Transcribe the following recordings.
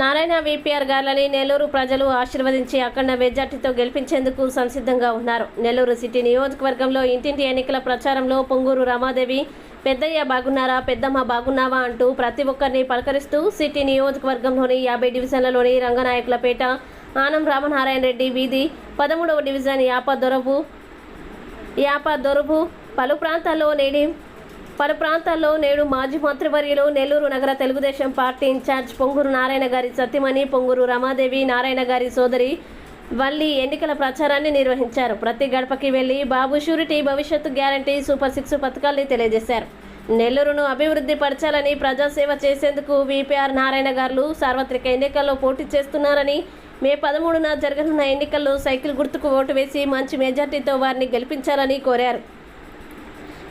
Narayana VPR గార్లని నెల్లూరు ప్రజలు ఆశీర్వదించి అఖండ మెజార్టీతో గెలిపించేందుకు సంసిద్ధంగా ఉన్నారు. నెల్లూరు సిటీ నియోజకవర్గంలో ఇంటింటి ఎన్నికల ప్రచారంలో పొంగూరు రమాదేవి పెద్దయ్య బాగున్నారా పెద్దమ్మ బాగున్నావా అంటూ ప్రతి ఒక్కరిని పలకరిస్తూ సిటీ నియోజకవర్గంలోని యాభై డివిజన్లలోని రంగనాయకులపేట ఆనం రామనారాయణ రెడ్డి వీధి పదమూడవ డివిజన్ యాప దొరబు యాప దొరబు పలు ప్రాంతాల్లో నేడి పలు ప్రాంతాల్లో నేడు మాజీ మంత్రివర్యులు నెల్లూరు నగర తెలుగుదేశం పార్టీ ఇన్ఛార్జ్ పొంగూరు నారాయణ గారి సత్యమణి పొంగూరు రమాదేవి నారాయణ గారి సోదరి వల్లి ఎన్నికల ప్రచారాన్ని నిర్వహించారు. ప్రతి గడపకి వెళ్ళి బాబు షూరిటీ భవిష్యత్తు గ్యారంటీ సూపర్ సిక్స్ పథకాల్ని తెలియజేశారు. నెల్లూరును అభివృద్ధి పరచాలని ప్రజాసేవ చేసేందుకు విపిఆర్ నారాయణ గారు సార్వత్రిక ఎన్నికల్లో పోటీ చేస్తున్నారని మే పదమూడున జరగనున్న ఎన్నికల్లో సైకిల్ గుర్తుకు ఓటు వేసి మంచి మెజార్టీతో వారిని గెలిపించాలని కోరారు.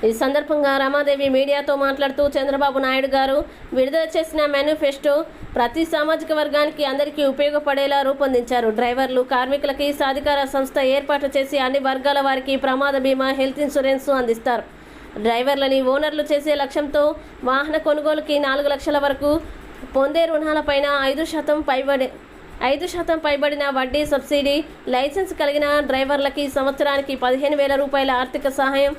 ఈ సందర్భంగా రమాదేవి మీడియాతో మాట్లాడుతూ చంద్రబాబు నాయుడు గారు విడుదల చేసిన మేనిఫెస్టో ప్రతి సామాజిక వర్గానికి అందరికీ ఉపయోగపడేలా రూపొందించారు. డ్రైవర్లు కార్మికులకి సాధికార సంస్థ ఏర్పాటు చేసి అన్ని వర్గాల వారికి ప్రమాద బీమా హెల్త్ ఇన్సూరెన్స్ అందిస్తారు. డ్రైవర్లని ఓనర్లు చేసే లక్ష్యంతో వాహన కొనుగోలుకి నాలుగు లక్షల వరకు పొందే రుణాలపైన ఐదు శాతం పైబడి ఐదు శాతం పైబడిన వడ్డీ సబ్సిడీ లైసెన్స్ కలిగిన డ్రైవర్లకి సంవత్సరానికి పదిహేను వేల రూపాయల ఆర్థిక సహాయం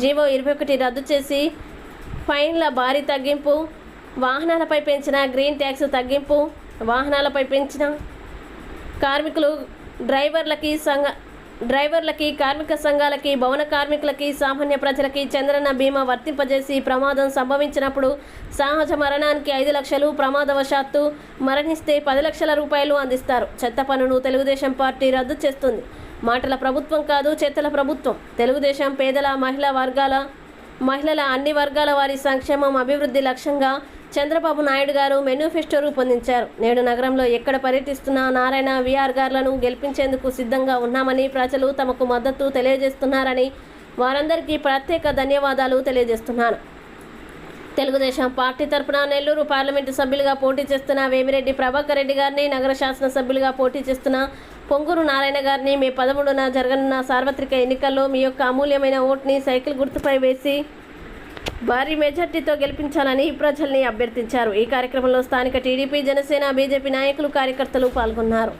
జీవో ఇరవై ఒకటి రద్దు చేసి ఫైన్ల భారీ తగ్గింపు వాహనాలపై పెంచిన గ్రీన్ ట్యాక్స్ తగ్గింపు వాహనాలపై పెంచిన కార్మికులు డ్రైవర్లకి సంఘ డ్రైవర్లకి కార్మిక సంఘాలకి భవన కార్మికులకి సామాన్య ప్రజలకి చంద్రన్న బీమా వర్తింపజేసి ప్రమాదం సంభవించినప్పుడు సహజ మరణానికి ఐదు లక్షలు ప్రమాదవశాత్తు మరణిస్తే పది లక్షల రూపాయలు అందిస్తారు. చెత్త పన్నును తెలుగుదేశం పార్టీ రద్దు చేస్తుంది. మాటల ప్రభుత్వం కాదు చేతల ప్రభుత్వం. తెలుగుదేశం పేదల మహిళా వర్గాల మహిళల అన్ని వర్గాల వారి సంక్షేమం అభివృద్ధి లక్ష్యంగా చంద్రబాబు నాయుడు గారు మేనిఫెస్టో రూపొందించారు. నేడు నగరంలో ఎక్కడ పర్యటిస్తున్న నారాయణ విఆర్ గారులను గెలిపించేందుకు సిద్ధంగా ఉన్నామని ప్రజలు తమకు మద్దతు తెలియజేస్తున్నారని వారందరికీ ప్రత్యేక ధన్యవాదాలు తెలియజేస్తున్నాను. తెలుగుదేశం పార్టీ తరపున నెల్లూరు పార్లమెంటు సభ్యులుగా పోటీ చేస్తున్న వేమిరెడ్డి ప్రభాకర్ రెడ్డి గారిని నగర శాసనసభ్యులుగా పోటీ చేస్తున్న పొంగూరు నారాయణ గారిని మే పదమూడున జరగనున్న సార్వత్రిక ఎన్నికల్లో మీ యొక్క అమూల్యమైన ఓటుని సైకిల్ గుర్తుపై వేసి భారీ మెజార్టీతో గెలిపించాలని ప్రజల్ని అభ్యర్థించారు. ఈ కార్యక్రమంలో స్థానిక టీడీపీ జనసేన బీజేపీ నాయకులు కార్యకర్తలు పాల్గొన్నారు.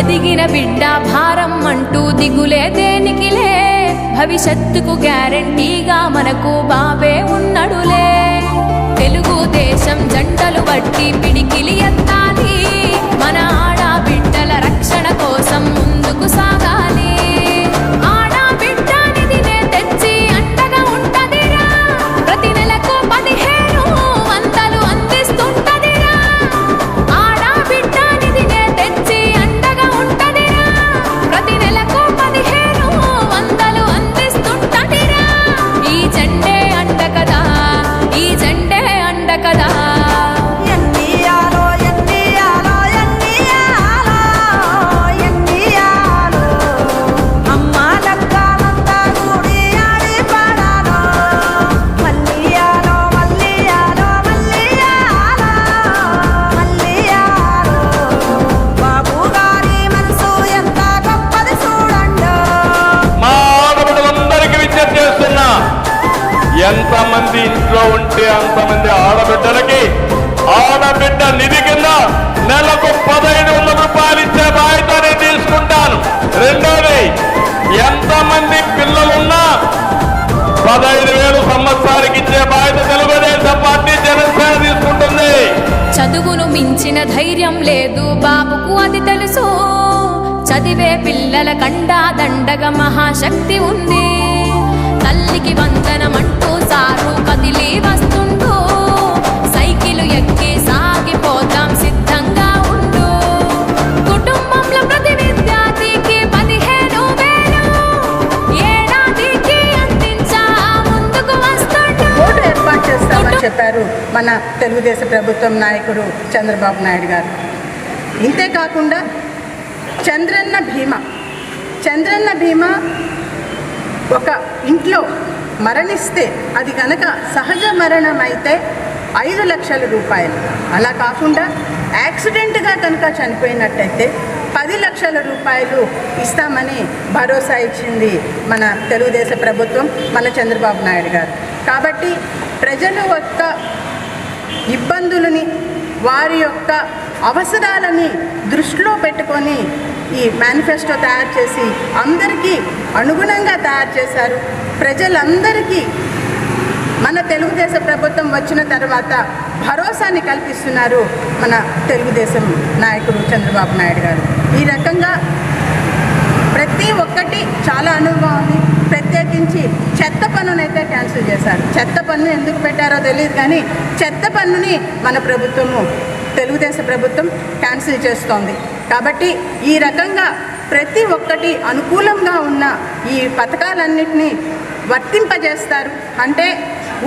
ఎదిగిన బిడ్డ భారం అంటూ దిగులే దేనికిలే. భవిష్యత్తుకు గ్యారంటీగా మనకు బాబే ఉన్నడులే. తెలుగుదేశం జంటలు బట్టి ఎంతమంది ఇంట్లో ఉంటే అంతమంది ఆడబిడ్డలకి ఆడబిడ్డ నిధి కింద నెలకు పదహైదు వందల రూపాయలు ఇచ్చే బాధ్యత నేను తీసుకుంటాను. రెండోది ఎంతమంది పిల్లలున్నా పదహైదు వేలు సంవత్సరానికి ఇచ్చే బాధ్యత తెలుగుదేశం పార్టీ జనసేన తీసుకుంటుంది. చదువును మించిన ధైర్యం లేదు బాబుకు అది తెలుసు. చదివే పిల్లల కండా దండగ మహాశక్తి ఉంది. తల్లికి వందనమంటూ సారు కదిలి వస్తుండు. సైకిలు ఎక్కి సాగిపోతాం సిద్ధంగా ఉండు. కుటుంబంలో ప్రతి విద్యార్థికి పదిహేను వేలు. ఏడాదికి అందించా ముందుకు వస్తుండు. ఏర్పాటు చేస్తామని చెప్పారు మన తెలుగుదేశం ప్రభుత్వం నాయకుడు చంద్రబాబు నాయుడు గారు. ఇంతే కాకుండా చంద్రన్న భీమా. చంద్రన్న భీమా ఒక ఇంట్లో మరణిస్తే అది కనుక సహజ మరణం అయితే ఐదు లక్షల రూపాయలు. అలా కాకుండా యాక్సిడెంట్గా కనుక చనిపోయినట్టయితే పది లక్షల రూపాయలు ఇస్తామని భరోసా ఇచ్చింది మన తెలుగుదేశం ప్రభుత్వం మన చంద్రబాబు నాయుడు గారు. కాబట్టి ప్రజలు యొక్క ఇబ్బందులని వారి యొక్క అవసరాలని దృష్టిలో పెట్టుకొని ఈ మేనిఫెస్టో తయారు చేసి అందరికీ అనుగుణంగా తయారు చేశారు. ప్రజలందరికీ మన తెలుగుదేశ ప్రభుత్వం వచ్చిన తర్వాత భరోసాని కల్పిస్తున్నారు మన తెలుగుదేశం నాయకుడు చంద్రబాబు నాయుడు గారు. ఈ రకంగా ప్రతి ఒక్కటి చాలా అనుభవం ఉంది. ప్రత్యేకించి చెత్త పన్నునైతే క్యాన్సిల్ చేశారు. చెత్త పన్ను ఎందుకు పెట్టారో తెలియదు కానీ చెత్త పన్నుని మన ప్రభుత్వము తెలుగుదేశం ప్రభుత్వం క్యాన్సిల్ చేస్తోంది. కాబట్టి ఈ రకంగా ప్రతి ఒక్కటి అనుకూలంగా ఉన్న ఈ పథకాలన్నింటినీ వర్తింపజేస్తారు. అంటే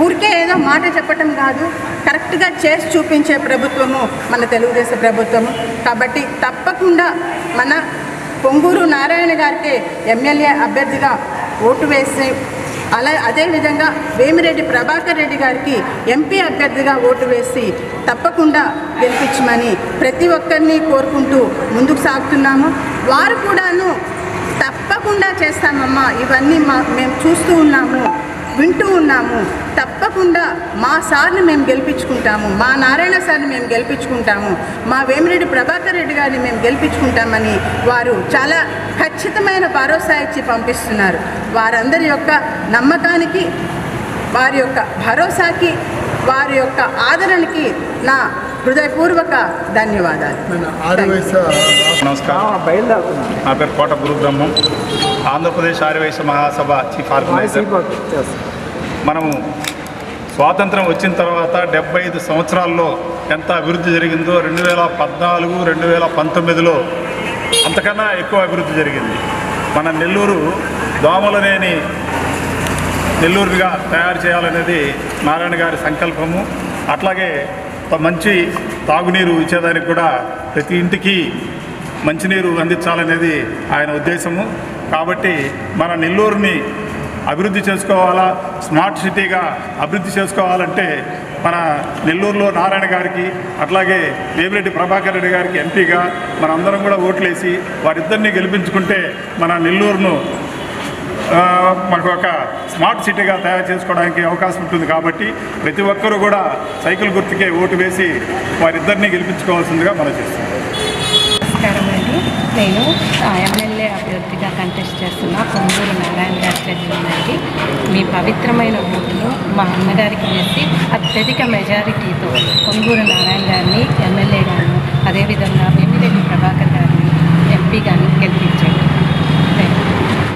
ఊరికే ఏదో మాట చెప్పటం కాదు కరెక్ట్గా చేసి చూపించే ప్రభుత్వము మన తెలుగుదేశం ప్రభుత్వము. కాబట్టి తప్పకుండా మన పొంగూరు నారాయణ గారికి ఎమ్మెల్యే అభ్యర్థిగా ఓటు వేసి అలా అదేవిధంగా వేమిరెడ్డి ప్రభాకర్ రెడ్డి గారికి ఎంపీ అభ్యర్థిగా ఓటు వేసి తప్పకుండా గెలిపించమని ప్రతి ఒక్కరిని కోరుకుంటూ ముందుకు సాగుతున్నాము. వారు కూడాను తప్పకుండా చేస్తామమ్మా. ఇవన్నీ మా మేము చూస్తూ ఉన్నాము. వింటూ ఉన్నాము. తప్పకుండా మా సార్ని మేము గెలిపించుకుంటాము. మా నారాయణ సార్ని మేము గెలిపించుకుంటాము. మా వేమిరెడ్డి ప్రభాకర్ రెడ్డి గారిని మేము గెలిపించుకుంటామని వారు చాలా ఖచ్చితమైన భరోసా ఇచ్చి పంపిస్తున్నారు. వారందరి యొక్క నమ్మకానికి వారి యొక్క భరోసాకి వారి యొక్క ఆదరణకి నా హృదయపూర్వక ధన్యవాదాలు. నమస్కారం. నా పేరు Kota Gurubrahmam. Andhra Pradesh Arya Vysya Mahasabha chief organiser. మనము స్వాతంత్రం వచ్చిన తర్వాత డెబ్బై ఐదు సంవత్సరాల్లో ఎంత అభివృద్ధి జరిగిందో రెండు వేల పద్నాలుగు రెండు వేల పంతొమ్మిదిలో అంతకన్నా ఎక్కువ అభివృద్ధి జరిగింది. మన నెల్లూరు దోమలనేని నెల్లూరుగా తయారు చేయాలనేది నారాయణ గారి సంకల్పము. అట్లాగే మంచి తాగునీరు ఇచ్చేదానికి కూడా ప్రతి ఇంటికి మంచినీరు అందించాలనేది ఆయన ఉద్దేశము. కాబట్టి మన నెల్లూరుని అభివృద్ధి చేసుకోవాలా స్మార్ట్ సిటీగా అభివృద్ధి చేసుకోవాలంటే మన నెల్లూరులో నారాయణ గారికి అట్లాగే వేమిరెడ్డి ప్రభాకర్ రెడ్డి గారికి ఎంపీగా మనందరం కూడా ఓట్లేసి వారిద్దరిని గెలిపించుకుంటే మన నెల్లూరును మనకు ఒక స్మార్ట్ సిటీగా తయారు చేసుకోవడానికి అవకాశం ఉంటుంది కాబట్టి ప్రతి ఒక్కరూ కూడా సైకిల్ గుర్తుకే ఓటు వేసి వారిద్దరిని గెలిపించుకోవాల్సిందిగా మనం చేస్తాం నమస్కారం అండి. నేను ఎమ్మెల్యే అభ్యర్థిగా కంటెస్ట్ చేస్తున్న కొంగూరు నారాయణ గారి మీ పవిత్రమైన ఓటును మా అమ్మగారికి వేసి అత్యధిక మెజారిటీతో కొంగూరు నారాయణ గారిని ఎమ్మెల్యే గారు అదేవిధంగా వెమ్మిరెడ్డి ప్రభాకర్ గారిని ఎంపీ గారిని గెలిపించారు.